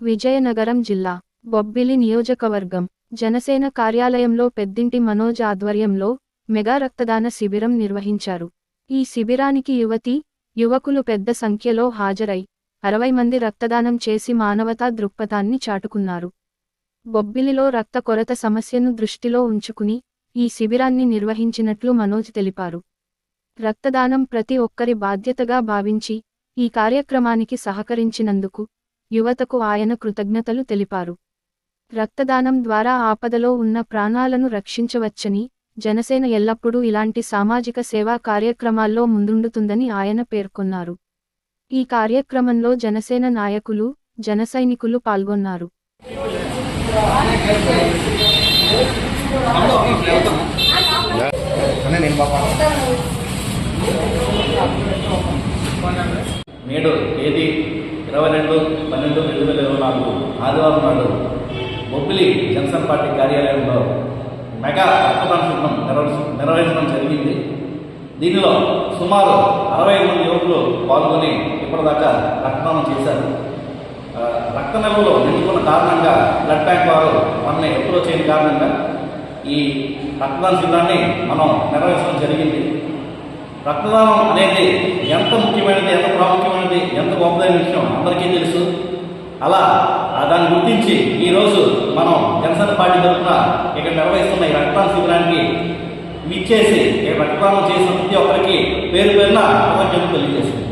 విజయనగరం జిల్లా బొబ్బిలి నియోజకవర్గం జనసేన కార్యాలయంలో పెద్దింటి మనోజ్ ఆధ్వర్యంలో మెగా రక్తదాన శిబిరం నిర్వహించారు. ఈ శిబిరానికి యువతి యువకులు పెద్ద సంఖ్యలో హాజరై అరవై మంది రక్తదానం చేసి మానవతా దృక్పథాన్ని చాటుకున్నారు. బొబ్బిలిలో రక్త కొరత సమస్యను దృష్టిలో ఉంచుకుని ఈ శిబిరాన్ని నిర్వహించినట్లు మనోజ్ తెలిపారు. రక్తదానం ప్రతి ఒక్కరి బాధ్యతగా భావించి ఈ కార్యక్రమానికి సహకరించినందుకు యువతకు ఆయన కృతజ్ఞతలు తెలిపారు. రక్తదానం ద్వారా ఆపదలో ఉన్న ప్రాణాలను రక్షించవచ్చని జనసేన ఎల్లప్పుడూ ఇలాంటి సామాజిక సేవా కార్యక్రమాల్లో ముందుండుతుందని ఆయన పేర్కొన్నారు. ఈ కార్యక్రమంలో జనసేన నాయకులు జనసైనికులు పాల్గొన్నారు. నేడు ఇరవై రెండు పన్నెండు రెండు వేల ఇరవై నాలుగు ఆదివారం నాడు బొబ్బిలి జనసేన పార్టీ కార్యాలయంలో మెగా రక్తదాన శిబిరం నిర్వహించ నిర్వహించడం జరిగింది. దీనిలో సుమారు అరవై మంది యువకులు పాల్గొని ఇప్పటిదాకా రక్తదానం చేశారు. రక్త నిల్వలు నిండుకున్న కారణంగా బ్లడ్ బ్యాంక్ వారు మనల్ని ఎప్పుడో చేయని కారణంగా ఈ రక్తదాన శిబిరాన్ని మనం నిర్వహించడం జరిగింది. రక్తదానం అనేది ఎంత ముఖ్యమైనది ఎంత ఎంత గొప్పదైన విషయం? అందరికీ తెలుసు. అలా ఆ దాన్ని గుర్తించి ఈరోజు మనం జనసేన పార్టీ తరఫున ఇక్కడ నిర్వహిస్తున్న ఈ రక్తదాన శిబిరానికి విచ్చేసి ఈ రక్తదానం చేసిన ప్రతి ఒక్కరికి పేరు పేరున కృతజ్ఞతలు తెలియజేస్తుంది